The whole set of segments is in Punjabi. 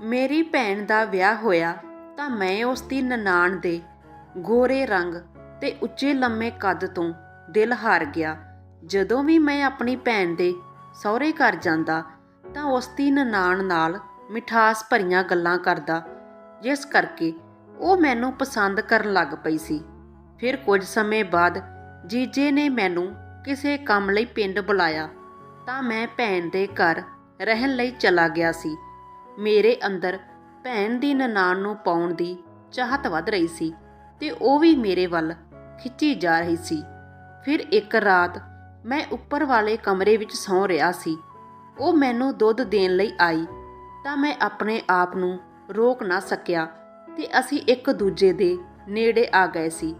ਮੇਰੀ ਭੈਣ ਦਾ ਵਿਆਹ ਹੋਇਆ ਤਾਂ ਮੈਂ ਉਸ ਦੀ ਨਨਾਣ ਦੇ ਗੋਰੇ ਰੰਗ ਤੇ ਉੱਚੇ ਲੰਮੇ ਕੱਦ ਤੋਂ ਦਿਲ ਹਾਰ ਗਿਆ। ਜਦੋਂ ਵੀ ਮੈਂ ਆਪਣੀ ਭੈਣ ਦੇ ਸਹੁਰੇ ਘਰ ਜਾਂਦਾ ਤਾਂ ਉਸ ਦੀ ਨਨਾਣ ਨਾਲ ਮਿਠਾਸ ਭਰੀਆਂ ਗੱਲਾਂ ਕਰਦਾ, ਜਿਸ ਕਰਕੇ ਉਹ ਮੈਨੂੰ ਪਸੰਦ ਕਰਨ ਲੱਗ ਪਈ ਸੀ। ਫਿਰ ਕੁਝ ਸਮੇਂ ਬਾਅਦ ਜੀਜੇ ਨੇ ਮੈਨੂੰ ਕਿਸੇ ਕੰਮ ਲਈ ਪਿੰਡ ਬੁਲਾਇਆ ਤਾਂ ਮੈਂ ਭੈਣ ਦੇ ਘਰ ਰਹਿਣ ਲਈ ਚਲਾ ਗਿਆ ਸੀ। ਮੇਰੇ ਅੰਦਰ ਭੈਣ ਦੀ ਨਨਾਣ ਨੂੰ ਪਾਉਣ ਦੀ ਚਾਹਤ ਵੱਧ ਰਹੀ ਸੀ ਤੇ ਉਹ ਵੀ ਮੇਰੇ ਵੱਲ ਖਿੱਚੀ ਜਾ ਰਹੀ ਸੀ। ਫਿਰ ਇੱਕ ਰਾਤ ਮੈਂ ਉੱਪਰ ਵਾਲੇ ਕਮਰੇ ਵਿੱਚ ਸੌਂ ਰਿਹਾ ਸੀ। ਉਹ ਮੈਨੂੰ ਦੁੱਧ ਦੇਣ ਲਈ ਆਈ ਤਾਂ ਮੈਂ ਆਪਣੇ ਆਪ ਨੂੰ ਰੋਕ ਨਾ ਸਕਿਆ ਤੇ ਅਸੀਂ ਇੱਕ ਦੂਜੇ ਦੇ ਨੇੜੇ ਆ ਗਏ ਸੀ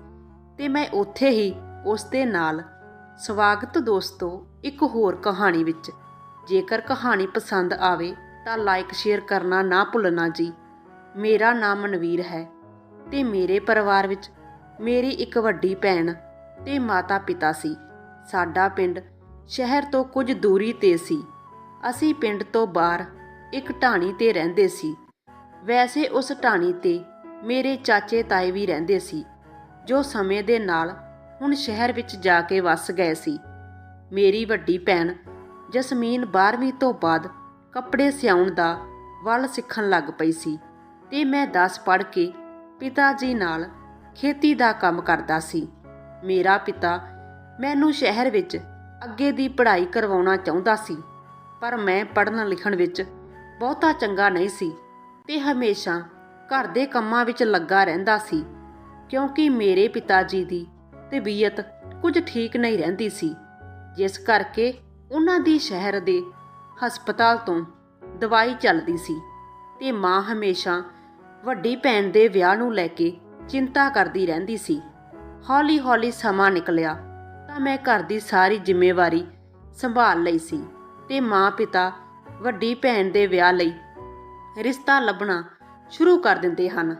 ਤੇ ਮੈਂ ਉੱਥੇ ਹੀ ਉਸ ਦੇ ਨਾਲ ਸਵਾਗਤ ਦੋਸਤੋ ਇੱਕ ਹੋਰ ਕਹਾਣੀ ਵਿੱਚ। ਜੇਕਰ ਕਹਾਣੀ ਪਸੰਦ ਆਵੇ ਤਾਂ ਲਾਈਕ ਸ਼ੇਅਰ ਕਰਨਾ ਨਾ ਭੁੱਲਣਾ ਜੀ। ਮੇਰਾ ਨਾਮ ਮਨਵੀਰ ਹੈ ਤੇ ਮੇਰੇ ਪਰਿਵਾਰ ਵਿੱਚ ਮੇਰੀ ਇੱਕ ਵੱਡੀ ਭੈਣ ਤੇ ਮਾਤਾ ਪਿਤਾ ਸੀ। ਸਾਡਾ ਪਿੰਡ ਸ਼ਹਿਰ ਤੋਂ ਕੁਝ ਦੂਰੀ ਤੇ ਸੀ। ਅਸੀਂ ਪਿੰਡ ਤੋਂ ਬਾਹਰ ਇੱਕ ਢਾਣੀ ਤੇ ਰਹਿੰਦੇ ਸੀ। ਵੈਸੇ ਉਸ ਢਾਣੀ ਤੇ ਮੇਰੇ ਚਾਚੇ ਤਾਏ ਵੀ ਰਹਿੰਦੇ ਸੀ, ਜੋ ਸਮੇਂ ਦੇ ਨਾਲ ਹੁਣ ਸ਼ਹਿਰ ਵਿੱਚ ਜਾ ਕੇ ਵੱਸ ਗਏ ਸੀ। ਮੇਰੀ ਵੱਡੀ ਭੈਣ ਜਸਮੀਨ 12ਵੀਂ ਤੋਂ ਬਾਅਦ ਕੱਪੜੇ ਸਿਆਉਣ ਦਾ ਵੱਲ ਸਿੱਖਣ ਲੱਗ ਪਈ ਸੀ ਤੇ ਮੈਂ 10 ਪੜ੍ਹ ਕੇ ਪਿਤਾ ਜੀ ਨਾਲ ਖੇਤੀ ਦਾ ਕੰਮ ਕਰਦਾ ਸੀ। ਮੇਰਾ ਪਿਤਾ ਮੈਨੂੰ ਸ਼ਹਿਰ ਵਿੱਚ ਅੱਗੇ ਦੀ ਪੜ੍ਹਾਈ ਕਰਵਾਉਣਾ ਚਾਹੁੰਦਾ ਸੀ, ਪਰ ਮੈਂ ਪੜ੍ਹਨ ਲਿਖਣ ਵਿੱਚ ਬਹੁਤਾ ਚੰਗਾ ਨਹੀਂ ਸੀ ਤੇ ਹਮੇਸ਼ਾ ਘਰ ਦੇ ਕੰਮਾਂ ਵਿੱਚ ਲੱਗਾ ਰਹਿੰਦਾ ਸੀ, ਕਿਉਂਕਿ ਮੇਰੇ ਪਿਤਾ ਜੀ ਦੀ ਤਬੀਅਤ ਕੁਝ ਠੀਕ ਨਹੀਂ ਰਹਿੰਦੀ ਸੀ, ਜਿਸ ਕਰਕੇ ਉਹਨਾਂ ਦੀ ਸ਼ਹਿਰ ਦੇ ਹਸਪਤਾਲ ਤੋਂ ਦਵਾਈ ਚੱਲਦੀ ਸੀ ਤੇ ਮਾਂ ਹਮੇਸ਼ਾ ਵੱਡੀ ਭੈਣ ਦੇ ਵਿਆਹ ਨੂੰ ਲੈ ਕੇ ਚਿੰਤਾ ਕਰਦੀ ਰਹਿੰਦੀ ਸੀ। ਹੌਲੀ-ਹੌਲੀ ਸਮਾਂ ਨਿਕਲਿਆ ਤਾਂ ਮੈਂ ਘਰ ਦੀ ਸਾਰੀ ਜ਼ਿੰਮੇਵਾਰੀ ਸੰਭਾਲ ਲਈ ਸੀ ਤੇ ਮਾਂ-ਪਿਤਾ ਵੱਡੀ ਭੈਣ ਦੇ ਵਿਆਹ ਲਈ ਰਿਸ਼ਤਾ ਲੱਭਣਾ ਸ਼ੁਰੂ ਕਰ ਦਿੰਦੇ ਹਨ,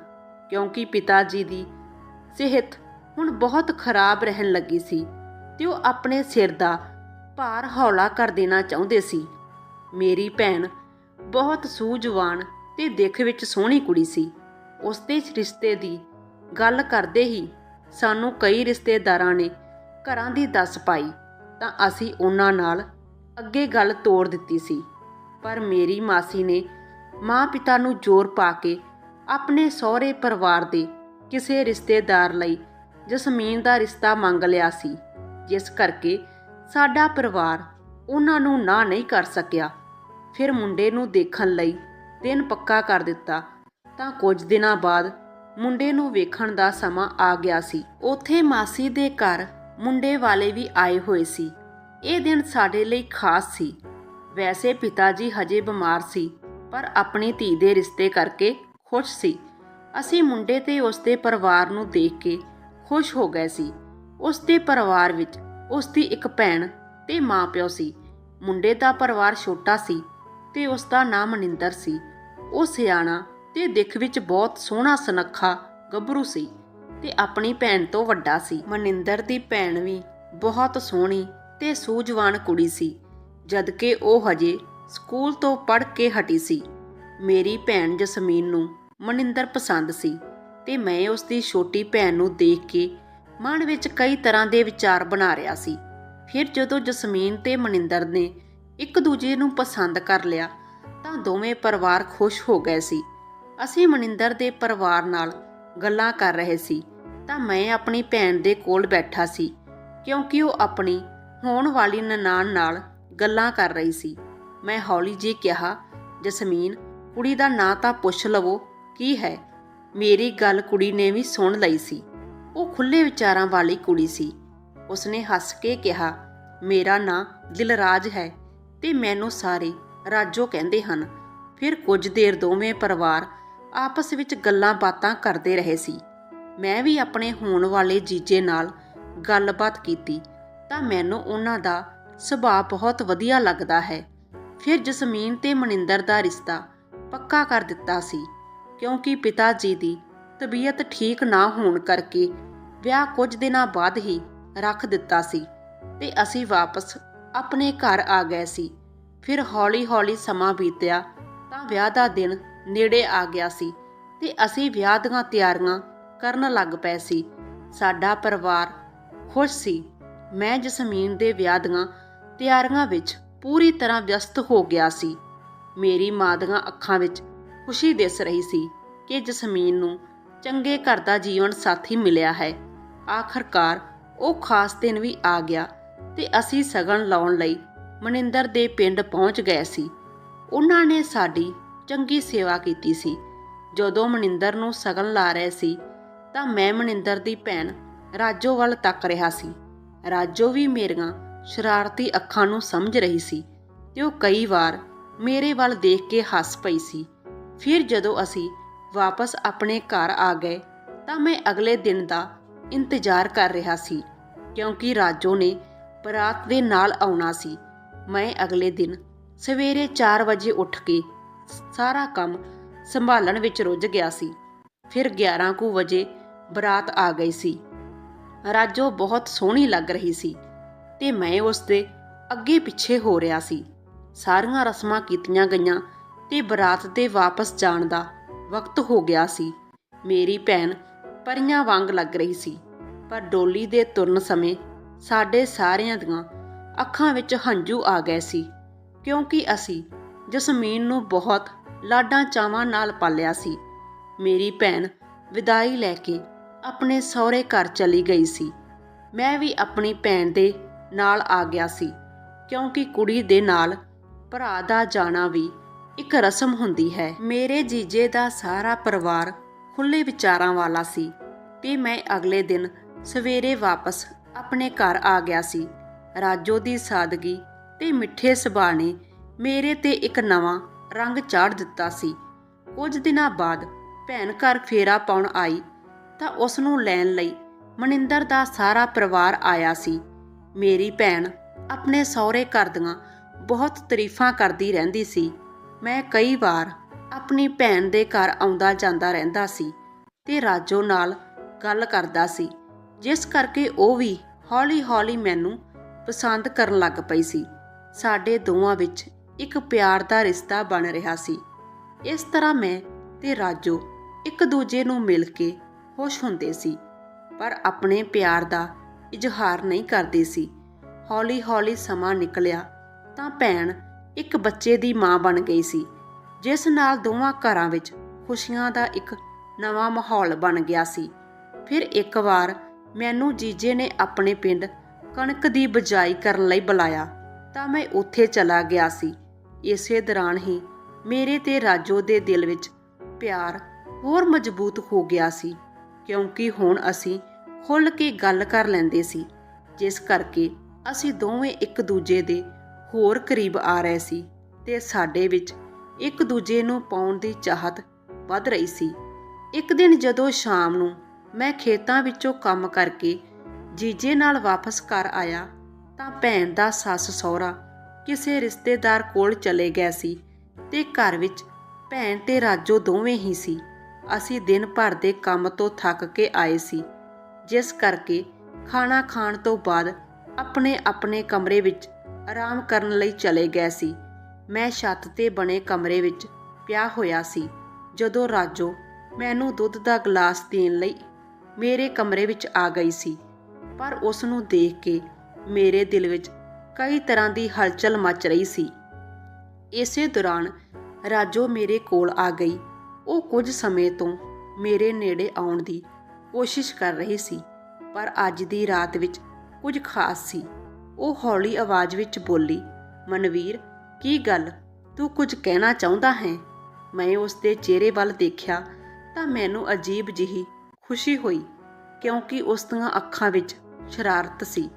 ਕਿਉਂਕਿ ਪਿਤਾ ਜੀ ਦੀ ਸਿਹਤ ਹੁਣ ਬਹੁਤ ਖਰਾਬ ਰਹਿਣ ਲੱਗੀ ਸੀ ਤੇ ਉਹ ਆਪਣੇ ਸਿਰ ਦਾ ਭਾਰ ਹੌਲਾ ਕਰ ਦੇਣਾ ਚਾਹੁੰਦੇ ਸੀ। ਮੇਰੀ ਭੈਣ ਬਹੁਤ ਸੂਝਵਾਨ ਤੇ ਦੇਖ ਵਿੱਚ ਸੋਹਣੀ ਕੁੜੀ ਸੀ। ਉਸ ਦੇ ਰਿਸ਼ਤੇ ਦੀ ਗੱਲ ਕਰਦੇ ਹੀ ਸਾਨੂੰ ਕਈ ਰਿਸ਼ਤੇਦਾਰਾਂ ਨੇ ਘਰਾਂ ਦੀ ਦੱਸ ਪਾਈ ਤਾਂ ਅਸੀਂ ਉਹਨਾਂ ਨਾਲ ਅੱਗੇ ਗੱਲ ਤੋੜ ਦਿੱਤੀ ਸੀ। ਪਰ ਮੇਰੀ ਮਾਸੀ ਨੇ ਮਾਂ ਪਿਤਾ ਨੂੰ ਜ਼ੋਰ ਪਾ ਕੇ ਆਪਣੇ ਸਹੁਰੇ ਪਰਿਵਾਰ ਦੇ ਕਿਸੇ ਰਿਸ਼ਤੇਦਾਰ ਲਈ ਜਸਮੀਨ ਦਾ ਰਿਸ਼ਤਾ ਮੰਗ ਲਿਆ ਸੀ, ਜਿਸ ਕਰਕੇ ਸਾਡਾ ਪਰਿਵਾਰ ਉਹਨਾਂ ਨੂੰ ਨਾ ਨਹੀਂ ਕਰ ਸਕਿਆ। ਫਿਰ ਮੁੰਡੇ ਨੂੰ ਦੇਖਣ ਲਈ ਦਿਨ ਪੱਕਾ ਕਰ ਦਿੱਤਾ। ਤਾਂ ਕੁਝ ਦਿਨਾਂ ਬਾਅਦ ਮੁੰਡੇ ਨੂੰ ਵੇਖਣ ਦਾ ਸਮਾਂ ਆ ਗਿਆ ਸੀ। ਉੱਥੇ ਮਾਸੀ ਦੇ ਘਰ ਮੁੰਡੇ ਵਾਲੇ ਵੀ ਆਏ ਹੋਏ ਸੀ। ਇਹ ਦਿਨ ਸਾਡੇ ਲਈ ਖਾਸ ਸੀ। ਵੈਸੇ ਪਿਤਾ ਜੀ ਹਜੇ ਬਿਮਾਰ ਸੀ, ਪਰ ਆਪਣੀ ਧੀ ਦੇ ਰਿਸ਼ਤੇ ਕਰਕੇ ਖੁਸ਼ ਸੀ। ਅਸੀਂ ਮੁੰਡੇ ਤੇ ਉਸ ਦੇ ਪਰਿਵਾਰ ਨੂੰ ਦੇਖ ਕੇ ਖੁਸ਼ ਹੋ ਗਏ ਸੀ। ਉਸ ਦੇ ਪਰਿਵਾਰ ਵਿੱਚ ਉਸ ਦੀ ਇੱਕ ਭੈਣ ਤੇ ਮਾਪਿਓ ਸੀ। ਮੁੰਡੇ ਦਾ ਪਰਿਵਾਰ ਛੋਟਾ ਸੀ ਤੇ ਉਸ ਦਾ ਨਾਮ ਮਨਿੰਦਰ ਸੀ। ਉਹ ਸਿਆਣਾ ਤੇ ਦਿੱਖ ਵਿੱਚ ਬਹੁਤ ਸੋਹਣਾ, ਸੁਨੱਖਾ, ਗੱਭਰੂ ਸੀ ਤੇ ਆਪਣੀ ਭੈਣ ਤੋਂ ਵੱਡਾ ਸੀ। ਮਨਿੰਦਰ ਦੀ ਭੈਣ ਵੀ ਬਹੁਤ ਸੋਹਣੀ ਤੇ ਸੂਝਵਾਨ ਕੁੜੀ ਸੀ, ਜਦਕਿ ਉਹ ਹਜੇ ਸਕੂਲ ਤੋਂ ਪੜ੍ਹ ਕੇ ਹਟੀ ਸੀ। ਮੇਰੀ ਭੈਣ ਜਸਮੀਨ ਨੂੰ ਮਨਿੰਦਰ ਪਸੰਦ ਸੀ ਤੇ ਮੈਂ ਉਸ ਦੀ ਛੋਟੀ ਭੈਣ ਨੂੰ ਦੇਖ ਕੇ ਮਨ ਵਿੱਚ ਕਈ ਤਰ੍ਹਾਂ ਦੇ ਵਿਚਾਰ ਬਣਾ ਰਿਹਾ ਸੀ। ਫਿਰ ਜਦੋਂ ਜਸਮੀਨ ਤੇ ਮਨਿੰਦਰ ਨੇ ਇੱਕ ਦੂਜੇ ਨੂੰ ਪਸੰਦ ਕਰ ਲਿਆ, ਤਾਂ ਦੋਵੇਂ ਪਰਿਵਾਰ ਖੁਸ਼ ਹੋ ਗਏ ਸੀ। ਅਸੀਂ ਮਨਿੰਦਰ ਦੇ ਪਰਿਵਾਰ ਨਾਲ ਗੱਲਾਂ ਕਰ ਰਹੇ ਸੀ, ਤਾਂ ਮੈਂ ਆਪਣੀ ਭੈਣ ਦੇ ਕੋਲ ਬੈਠਾ ਸੀ, ਕਿਉਂਕਿ ਉਹ ਆਪਣੀ ਹੋਣ ਵਾਲੀ ਨਨਾਣ ਨਾਲ ਗੱਲਾਂ ਕਰ ਰਹੀ ਸੀ। ਮੈਂ ਹੌਲੀ ਜੀ ਕਿਹਾ, ਜਸਮੀਨ, ਕੁੜੀ ਦਾ ਨਾਂ ਤਾਂ ਪੁੱਛ ਲਵੋ, ਕੀ ਹੈ? ਮੇਰੀ ਗੱਲ ਕੁੜੀ ਨੇ ਵੀ ਸੁਣ ਲਈ ਸੀ। ਉਹ ਖੁੱਲੇ ਵਿਚਾਰਾਂ ਵਾਲੀ ਕੁੜੀ ਸੀ। ਉਸਨੇ ਹੱਸ ਕੇ ਕਿਹਾ, ਮੇਰਾ ਨਾਂ ਦਿਲਰਾਜ ਹੈ ਤੇ ਮੈਨੂੰ ਸਾਰੇ ਰਾਜੋ ਕਹਿੰਦੇ ਹਨ। ਫਿਰ ਕੁਝ ਦੇਰ ਦੋਵੇਂ ਪਰਿਵਾਰ ਆਪਸ ਵਿੱਚ ਗੱਲਾਂ ਬਾਤਾਂ ਕਰਦੇ ਰਹੇ ਸੀ। ਮੈਂ ਵੀ ਆਪਣੇ ਹੋਣ ਵਾਲੇ ਜੀਜੇ ਨਾਲ ਗੱਲਬਾਤ ਕੀਤੀ ਤਾਂ ਮੈਨੂੰ ਉਹਨਾਂ ਦਾ ਸੁਭਾਅ ਬਹੁਤ ਵਧੀਆ ਲੱਗਦਾ ਹੈ। ਫਿਰ ਜਸਮੀਨ ਤੇ ਮਨਿੰਦਰ ਦਾ ਰਿਸ਼ਤਾ ਪੱਕਾ ਕਰ ਦਿੱਤਾ ਸੀ, ਕਿਉਂਕਿ ਪਿਤਾ ਜੀ ਦੀ ਤਬੀਅਤ ਠੀਕ ਨਾ ਹੋਣ ਕਰਕੇ ਵਿਆਹ ਕੁਝ ਦਿਨਾਂ ਬਾਅਦ ਹੀ ਰੱਖ ਦਿੱਤਾ ਸੀ ਤੇ ਅਸੀਂ ਵਾਪਸ ਆਪਣੇ ਘਰ ਆ ਗਏ ਸੀ। ਫਿਰ ਹੌਲੀ-ਹੌਲੀ ਸਮਾਂ ਬੀਤਿਆ ਤਾਂ ਵਿਆਹ ਦਾ ਦਿਨ ਨੇੜੇ ਆ ਗਿਆ ਸੀ ਤੇ ਅਸੀਂ ਵਿਆਹ ਦੀਆਂ ਤਿਆਰੀਆਂ ਕਰਨ ਲੱਗ ਪਏ ਸੀ। ਸਾਡਾ ਪਰਿਵਾਰ ਖੁਸ਼ ਸੀ। ਮੈਂ ਜਸਮੀਨ ਦੇ ਵਿਆਹ ਦੀਆਂ ਤਿਆਰੀਆਂ ਵਿੱਚ ਪੂਰੀ ਤਰ੍ਹਾਂ ਵਿਅਸਤ ਹੋ ਗਿਆ ਸੀ। ਮੇਰੀ ਮਾਂ ਦੀਆਂ ਅੱਖਾਂ ਵਿੱਚ ਖੁਸ਼ੀ ਦਿਸ ਰਹੀ ਸੀ ਕਿ ਜਸਮੀਨ ਨੂੰ ਚੰਗੇ ਘਰ ਦਾ ਜੀਵਨ ਸਾਥੀ ਮਿਲਿਆ ਹੈ। ਆਖਰਕਾਰ ਉਹ ਖਾਸ ਦਿਨ ਵੀ ਆ ਗਿਆ ਤੇ ਅਸੀਂ ਸਗਨ ਲਾਉਣ ਲਈ ਮਨਿੰਦਰ ਦੇ ਪਿੰਡ ਪਹੁੰਚ ਗਏ ਸੀ। ਉਹਨਾਂ ਨੇ ਸਾਡੀ ਚੰਗੀ ਸੇਵਾ ਕੀਤੀ ਸੀ। ਜਦੋਂ ਮਨਿੰਦਰ ਨੂੰ ਸਗਨ ਲਾ ਰਹੇ ਸੀ, ਤਾਂ ਮੈਂ ਮਨਿੰਦਰ ਦੀ ਭੈਣ ਰਾਜੋ ਵੱਲ ਤੱਕ ਰਿਹਾ ਸੀ। ਰਾਜੋ ਵੀ ਮੇਰੀਆਂ ਸ਼ਰਾਰਤੀ ਅੱਖਾਂ ਨੂੰ ਸਮਝ ਰਹੀ ਸੀ ਤੇ ਉਹ ਕਈ ਵਾਰ ਮੇਰੇ ਵੱਲ ਦੇਖ ਕੇ ਹੱਸ ਪਈ ਸੀ। ਫਿਰ ਜਦੋਂ ਅਸੀਂ ਵਾਪਸ ਆਪਣੇ ਘਰ ਆ ਗਏ, ਤਾਂ ਮੈਂ ਅਗਲੇ ਦਿਨ ਦਾ ਇੰਤਜ਼ਾਰ ਕਰ ਰਿਹਾ ਸੀ, ਕਿਉਂਕਿ ਰਾਜੋ ਨੇ ਬਰਾਤ ਦੇ ਨਾਲ ਆਉਣਾ ਸੀ। ਮੈਂ ਅਗਲੇ ਦਿਨ ਸਵੇਰੇ 4 ਵਜੇ ਉੱਠ ਕੇ ਸਾਰਾ ਕੰਮ ਸੰਭਾਲਣ ਵਿੱਚ ਰੁੱਝ ਗਿਆ ਸੀ। ਫਿਰ 11 ਕੁ ਵਜੇ ਬਰਾਤ ਆ ਗਈ ਸੀ। ਰਾਜੋ ਬਹੁਤ ਸੋਹਣੀ ਲੱਗ ਰਹੀ ਸੀ ਤੇ ਮੈਂ ਉਸ ਦੇ ਅੱਗੇ ਪਿੱਛੇ ਹੋ ਰਿਹਾ ਸੀ। ਸਾਰੀਆਂ ਰਸਮਾਂ ਕੀਤੀਆਂ ਗਈਆਂ ਤੇ ਬਰਾਤ ਦੇ ਵਾਪਸ ਜਾਣ ਦਾ ਵਕਤ ਹੋ ਗਿਆ ਸੀ। ਮੇਰੀ ਭੈਣ ਪਰੀਆਂ ਵਾਂਗ ਲੱਗ ਰਹੀ ਸੀ। ਪਰ ਡੋਲੀ ਦੇ ਤੁਰਨ ਸਮੇਂ ਸਾਡੇ ਸਾਰਿਆਂ ਦੀਆਂ ਅੱਖਾਂ ਵਿੱਚ ਹੰਝੂ ਆ ਗਏ ਸੀ, ਕਿਉਂਕਿ ਅਸੀਂ ਜਸਮੀਨ ਨੂੰ ਬਹੁਤ ਲਾਡਾਂ ਚਾਵਾਂ ਨਾਲ ਪਾਲਿਆ ਸੀ। ਮੇਰੀ ਭੈਣ ਵਿਦਾਈ ਲੈ ਕੇ ਆਪਣੇ ਸਹੁਰੇ ਘਰ ਚਲੀ ਗਈ ਸੀ। ਮੈਂ ਵੀ ਆਪਣੀ ਭੈਣ ਦੇ ਨਾਲ ਆ ਗਿਆ ਸੀ, ਕਿਉਂਕਿ ਕੁੜੀ ਦੇ ਨਾਲ ਭਰਾ ਦਾ ਜਾਣਾ ਵੀ ਇੱਕ ਰਸਮ ਹੁੰਦੀ ਹੈ। ਮੇਰੇ ਜੀਜੇ ਦਾ ਸਾਰਾ ਪਰਿਵਾਰ ਖੁੱਲੇ ਵਿਚਾਰਾਂ ਵਾਲਾ ਸੀ ਤੇ ਮੈਂ ਅਗਲੇ ਦਿਨ ਸਵੇਰੇ ਵਾਪਸ ਆਪਣੇ ਘਰ ਆ ਗਿਆ ਸੀ। ਰਾਜੋ ਦੀ ਸਾਦਗੀ ਤੇ ਮਿੱਠੇ ਸੁਭਾਅ ਨੇ ਮੇਰੇ ਤੇ ਇੱਕ ਨਵਾਂ ਰੰਗ ਚਾੜ ਦਿੱਤਾ ਸੀ। ਕੁਝ ਦਿਨਾਂ ਬਾਅਦ ਭੈਣ ਘਰ ਫੇਰਾ ਪਾਉਣ ਆਈ ਤਾਂ ਉਸ ਨੂੰ ਲੈਣ ਲਈ ਮਨਿੰਦਰ ਦਾ ਸਾਰਾ ਪਰਿਵਾਰ ਆਇਆ ਸੀ। ਮੇਰੀ ਭੈਣ ਆਪਣੇ ਸਹੁਰੇ ਘਰ ਦੀਆਂ ਬਹੁਤ ਤਾਰੀਫਾਂ ਕਰਦੀ ਰਹਿੰਦੀ ਸੀ। ਮੈਂ ਕਈ ਵਾਰ ਆਪਣੀ ਭੈਣ ਦੇ ਘਰ ਆਉਂਦਾ ਜਾਂਦਾ ਰਹਿੰਦਾ ਸੀ ਤੇ ਰਾਜੋ ਨਾਲ ਗੱਲ ਕਰਦਾ ਸੀ, ਜਿਸ ਕਰਕੇ ਉਹ ਵੀ ਹੌਲੀ-ਹੌਲੀ ਮੈਨੂੰ ਪਸੰਦ ਕਰਨ ਲੱਗ ਪਈ ਸੀ। ਸਾਡੇ ਦੋਵਾਂ ਵਿੱਚ ਇੱਕ ਪਿਆਰ ਦਾ ਰਿਸ਼ਤਾ ਬਣ ਰਿਹਾ ਸੀ। ਇਸ ਤਰ੍ਹਾਂ ਮੈਂ ਤੇ ਰਾਜੋ ਇੱਕ ਦੂਜੇ ਨੂੰ ਮਿਲ ਕੇ ਖੁਸ਼ ਹੁੰਦੇ ਸੀ, ਪਰ ਆਪਣੇ ਪਿਆਰ ਦਾ ਇਜ਼ਹਾਰ ਨਹੀਂ ਕਰਦੇ ਸੀ। ਹੌਲੀ-ਹੌਲੀ ਸਮਾਂ ਨਿਕਲਿਆ ਤਾਂ ਭੈਣ ਇੱਕ ਬੱਚੇ ਦੀ ਮਾਂ ਬਣ ਗਈ ਸੀ। ਜਿਸ ਨਾਲ ਦੋਵਾਂ ਘਰਾਂ ਵਿੱਚ ਖੁਸ਼ੀਆਂ ਦਾ ਇੱਕ ਨਵਾਂ ਮਾਹੌਲ ਬਣ ਗਿਆ ਸੀ। ਫਿਰ ਇੱਕ ਵਾਰ ਮੈਨੂੰ ਜੀਜੇ ਨੇ ਆਪਣੇ ਪਿੰਡ ਕਣਕ ਦੀ ਬਜਾਈ ਕਰਨ ਲਈ ਬੁਲਾਇਆ, ਤਾਂ ਮੈਂ ਉੱਥੇ ਚਲਾ ਗਿਆ ਸੀ। ਇਸੇ ਦੌਰਾਨ ਹੀ ਮੇਰੇ ਤੇ ਰਾਜੋ ਦੇ ਦਿਲ ਵਿੱਚ ਪਿਆਰ ਹੋਰ ਮਜ਼ਬੂਤ ਹੋ ਗਿਆ ਸੀ, ਕਿਉਂਕਿ ਹੁਣ ਅਸੀਂ ਖੁੱਲ੍ਹ ਕੇ ਗੱਲ ਕਰ ਲੈਂਦੇ ਸੀ, ਜਿਸ ਕਰਕੇ ਅਸੀਂ ਦੋਵੇਂ ਇੱਕ ਦੂਜੇ ਦੇ ਹੋਰ ਕਰੀਬ ਆ ਰਹੇ ਸੀ ਤੇ ਸਾਡੇ ਵਿੱਚ ਇੱਕ ਦੂਜੇ ਨੂੰ ਪਾਉਣ ਦੀ ਚਾਹਤ ਵੱਧ ਰਹੀ ਸੀ। ਇੱਕ ਦਿਨ ਜਦੋਂ ਸ਼ਾਮ ਨੂੰ ਮੈਂ ਖੇਤਾਂ ਵਿੱਚੋਂ ਕੰਮ ਕਰਕੇ ਜੀਜੇ ਨਾਲ ਵਾਪਸ ਘਰ ਆਇਆ ਤਾਂ ਭੈਣ ਦਾ ਸੱਸ ਸਹੁਰਾ ਕਿਸੇ ਰਿਸ਼ਤੇਦਾਰ ਕੋਲ ਚਲੇ ਗਏ ਸੀ ਤੇ ਘਰ ਵਿੱਚ ਭੈਣ ਤੇ ਰਾਜੋ ਦੋਵੇਂ ਹੀ ਸੀ। ਅਸੀਂ ਦਿਨ ਭਰ ਦੇ ਕੰਮ ਤੋਂ ਥੱਕ ਕੇ ਆਏ ਸੀ, ਜਿਸ ਕਰਕੇ ਖਾਣਾ ਖਾਣ ਤੋਂ ਬਾਅਦ ਆਪਣੇ ਆਪਣੇ ਕਮਰੇ ਵਿੱਚ ਆਰਾਮ ਕਰਨ ਲਈ ਚਲੇ ਗਏ ਸੀ। ਮੈਂ ਛੱਤ ਤੇ ਬਣੇ ਕਮਰੇ ਵਿੱਚ ਪਿਆ ਹੋਇਆ ਸੀ। ਜਦੋਂ ਰਾਜੋ ਮੈਨੂੰ ਦੁੱਧ ਦਾ ਗਲਾਸ ਦੇਣ ਲਈ ਮੇਰੇ ਕਮਰੇ ਵਿੱਚ ਆ ਗਈ ਸੀ, ਪਰ ਉਸ ਨੂੰ ਦੇਖ ਕੇ ਮੇਰੇ ਦਿਲ ਵਿੱਚ ਕਈ ਤਰ੍ਹਾਂ ਦੀ ਹਲਚਲ ਮਚ ਰਹੀ ਸੀ। ਇਸੇ ਦੌਰਾਨ ਰਾਜੋ ਮੇਰੇ ਕੋਲ ਆ ਗਈ। ਉਹ ਕੁਝ ਸਮੇਂ ਤੋਂ ਮੇਰੇ ਨੇੜੇ ਆਉਣ ਦੀ ਕੋਸ਼ਿਸ਼ ਕਰ ਰਹੀ ਸੀ, ਪਰ ਅੱਜ ਦੀ ਰਾਤ ਵਿੱਚ ਕੁਝ ਖਾਸ ਸੀ। ਉਹ ਹੌਲੀ ਆਵਾਜ਼ ਵਿੱਚ ਬੋਲੀ, ਮਨਵੀਰ ਕੀ ਗੱਲ? ਤੂੰ ਕੁਝ ਕਹਿਣਾ ਚਾਹੁੰਦਾ ਹੈ? ਮੈਂ ਉਸ ਦੇ ਚਿਹਰੇ ਵੱਲ ਦੇਖਿਆ ਤਾਂ ਮੈਨੂੰ ਅਜੀਬ ਜਿਹੀ ਖੁਸ਼ੀ ਹੋਈ ਕਿਉਂਕਿ ਉਸ ਦੀਆਂ ਅੱਖਾਂ ਵਿੱਚ ਸ਼ਰਾਰਤ ਸੀ।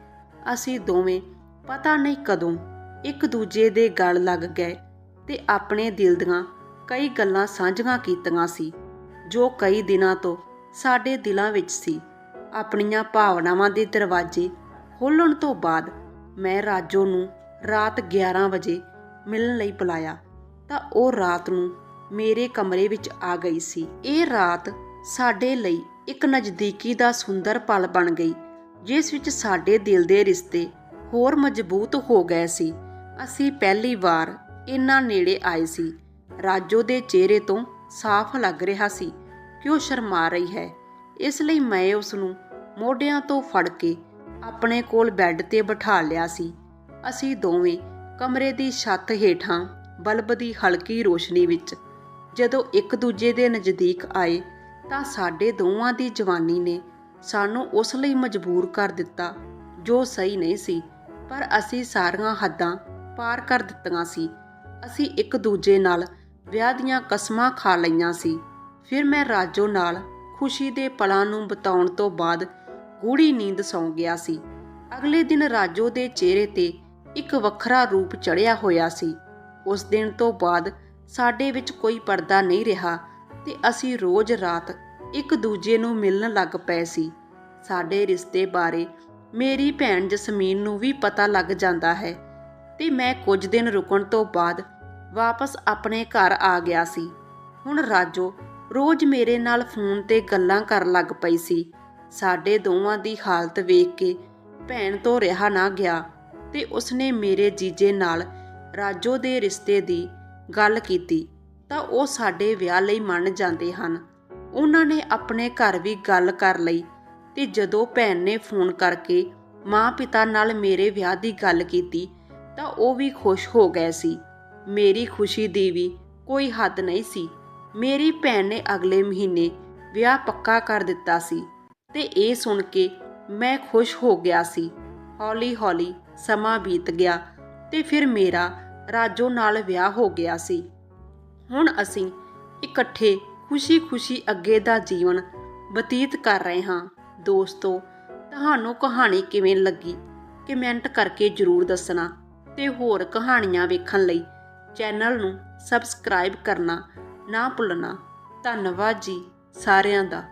ਅਸੀਂ ਦੋਵੇਂ ਪਤਾ ਨਹੀਂ ਕਦੋਂ ਇੱਕ ਦੂਜੇ ਦੇ ਗਲ ਲੱਗ ਗਏ ਤੇ ਆਪਣੇ ਦਿਲ ਦੀਆਂ ਕਈ ਗੱਲਾਂ ਸਾਂਝੀਆਂ ਕੀਤੀਆਂ ਸੀ, ਜੋ ਕਈ ਦਿਨਾਂ ਤੋਂ ਸਾਡੇ ਦਿਲਾਂ ਵਿੱਚ ਸੀ। ਆਪਣੀਆਂ ਭਾਵਨਾਵਾਂ ਦੇ ਦਰਵਾਜ਼ੇ ਖੋਲ੍ਹਣ ਤੋਂ ਬਾਅਦ ਮੈਂ ਰਾਜੋ ਨੂੰ ਰਾਤ 11 ਵਜੇ ਮਿਲਣ ਲਈ ਬੁਲਾਇਆ, ਤਾਂ ਉਹ ਰਾਤ ਨੂੰ ਮੇਰੇ ਕਮਰੇ ਵਿੱਚ ਆ ਗਈ ਸੀ। ਇਹ ਰਾਤ ਸਾਡੇ ਲਈ ਇੱਕ ਨਜ਼ਦੀਕੀ ਦਾ ਸੁੰਦਰ ਪਲ ਬਣ ਗਈ, ਜਿਸ ਵਿੱਚ ਸਾਡੇ ਦਿਲ ਦੇ ਰਿਸ਼ਤੇ ਹੋਰ ਮਜ਼ਬੂਤ ਹੋ ਗਏ ਸੀ। ਅਸੀਂ ਪਹਿਲੀ ਵਾਰ ਇੰਨਾ ਨੇੜੇ ਆਏ ਸੀ। ਰਾਜੋ ਦੇ ਚਿਹਰੇ ਤੋਂ ਸਾਫ਼ ਲੱਗ ਰਿਹਾ ਸੀ ਕਿ ਉਹ ਸ਼ਰਮਾ ਰਹੀ ਹੈ? ਇਸ ਲਈ ਮੈਂ ਉਸ ਨੂੰ ਮੋਢਿਆਂ ਤੋਂ ਫੜ ਕੇ ਆਪਣੇ ਕੋਲ ਬੈੱਡ ਤੇ ਬਿਠਾ ਲਿਆ ਸੀ। ਅਸੀਂ ਦੋਵੇਂ ਕਮਰੇ ਦੀ ਛੱਤ ਹੇਠਾਂ ਬਲਬ ਦੀ ਹਲਕੀ ਰੋਸ਼ਨੀ ਵਿੱਚ ਜਦੋਂ ਇੱਕ ਦੂਜੇ ਦੇ ਨਜ਼ਦੀਕ ਆਏ ਤਾਂ ਸਾਡੇ ਦੋਵਾਂ ਦੀ ਜਵਾਨੀ ਨੇ ਸਾਨੂੰ ਉਸ ਲਈ ਮਜਬੂਰ ਕਰ ਦਿੱਤਾ, ਜੋ ਸਹੀ ਨਹੀਂ ਸੀ, ਪਰ ਅਸੀਂ ਸਾਰੀਆਂ ਹੱਦਾਂ ਪਾਰ ਕਰ ਦਿੱਤੀਆਂ ਸੀ। ਅਸੀਂ ਇੱਕ ਦੂਜੇ ਨਾਲ ਵਿਆਹ ਦੀਆਂ ਕਸਮਾਂ ਖਾ ਲਈਆਂ ਸੀ। ਫਿਰ ਮੈਂ ਰਾਜੋ ਨਾਲ ਖੁਸ਼ੀ ਦੇ ਪਲਾਂ ਨੂੰ ਬਿਤਾਉਣ ਤੋਂ ਬਾਅਦ ਗੂੜੀ ਨੀਂਦ ਸੌਂ ਗਿਆ ਸੀ। ਅਗਲੇ ਦਿਨ ਰਾਜੋ ਦੇ ਚਿਹਰੇ ਤੇ ਇੱਕ ਵੱਖਰਾ ਰੂਪ ਚੜਿਆ ਹੋਇਆ ਸੀ। ਉਸ ਦਿਨ ਤੋਂ ਬਾਅਦ ਸਾਡੇ ਵਿੱਚ ਕੋਈ ਪਰਦਾ ਨਹੀਂ ਰਿਹਾ ਤੇ ਅਸੀਂ ਰੋਜ਼ ਰਾਤ ਇੱਕ ਦੂਜੇ ਨੂੰ ਮਿਲਣ ਲੱਗ ਪਏ ਸੀ। ਸਾਡੇ ਰਿਸ਼ਤੇ ਬਾਰੇ ਮੇਰੀ ਭੈਣ ਜਸਮੀਨ ਨੂੰ ਵੀ ਪਤਾ ਲੱਗ ਜਾਂਦਾ ਹੈ ਤੇ ਮੈਂ ਕੁਝ ਦਿਨ ਰੁਕਣ ਤੋਂ ਬਾਅਦ ਵਾਪਸ ਆਪਣੇ ਘਰ ਆ ਗਿਆ ਸੀ। ਹੁਣ ਰਾਜੋ ਰੋਜ਼ ਮੇਰੇ ਨਾਲ ਫੋਨ ਤੇ ਗੱਲਾਂ ਕਰਨ ਲੱਗ ਪਈ ਸੀ। ਸਾਡੇ ਦੋਵਾਂ ਦੀ ਹਾਲਤ ਵੇਖ ਕੇ ਭੈਣ ਤੋਂ ਰਿਹਾ ਨਾ ਗਿਆ। ਤੇ ਉਸਨੇ ਮੇਰੇ ਜੀਜੇ ਨਾਲ ਰਾਜੋ ਦੇ ਰਿਸ਼ਤੇ ਦੀ ਗੱਲ ਕੀਤੀ ਤਾਂ ਉਹ ਸਾਡੇ ਵਿਆਹ ਲਈ ਮੰਨ ਜਾਂਦੇ ਹਨ। ਉਹਨਾਂ ਨੇ ਆਪਣੇ ਘਰ ਵੀ ਗੱਲ ਕਰ ਲਈ ਤੇ ਜਦੋਂ ਭੈਣ ਨੇ ਫੋਨ ਕਰਕੇ ਮਾਂ ਪਿਤਾ ਨਾਲ ਮੇਰੇ ਵਿਆਹ ਦੀ ਗੱਲ ਕੀਤੀ ਤਾਂ ਉਹ ਵੀ ਖੁਸ਼ ਹੋ ਗਏ ਸੀ। ਮੇਰੀ ਖੁਸ਼ੀ ਦੀ ਵੀ ਕੋਈ ਹੱਦ ਨਹੀਂ ਸੀ। ਮੇਰੀ ਭੈਣ ਨੇ ਅਗਲੇ ਮਹੀਨੇ ਵਿਆਹ ਪੱਕਾ ਕਰ ਦਿੱਤਾ ਸੀ ਤੇ ਇਹ ਸੁਣ ਕੇ ਮੈਂ ਖੁਸ਼ ਹੋ ਗਿਆ ਸੀ। ਹੌਲੀ-ਹੌਲੀ ਸਮਾਂ ਬੀਤ ਗਿਆ ਤੇ ਫਿਰ ਮੇਰਾ ਰਾਜੋ ਨਾਲ ਵਿਆਹ ਹੋ ਗਿਆ ਸੀ। ਹੁਣ ਅਸੀਂ ਇਕੱਠੇ ਖੁਸ਼ੀ-ਖੁਸ਼ੀ ਅੱਗੇ ਦਾ ਜੀਵਨ ਬਤੀਤ ਕਰ ਰਹੇ ਹਾਂ। ਦੋਸਤੋ, ਤੁਹਾਨੂੰ ਕਹਾਣੀ ਕਿਵੇਂ ਲੱਗੀ? ਕਮੈਂਟ ਕਰਕੇ ਜਰੂਰ ਦੱਸਣਾ ਤੇ ਹੋਰ ਕਹਾਣੀਆਂ ਵੇਖਣ ਲਈ ਚੈਨਲ ਨੂੰ ਸਬਸਕ੍ਰਾਈਬ ਕਰਨਾ ਨਾ ਭੁੱਲਣਾ। ਧੰਨਵਾਦ ਜੀ ਸਾਰਿਆਂ ਦਾ।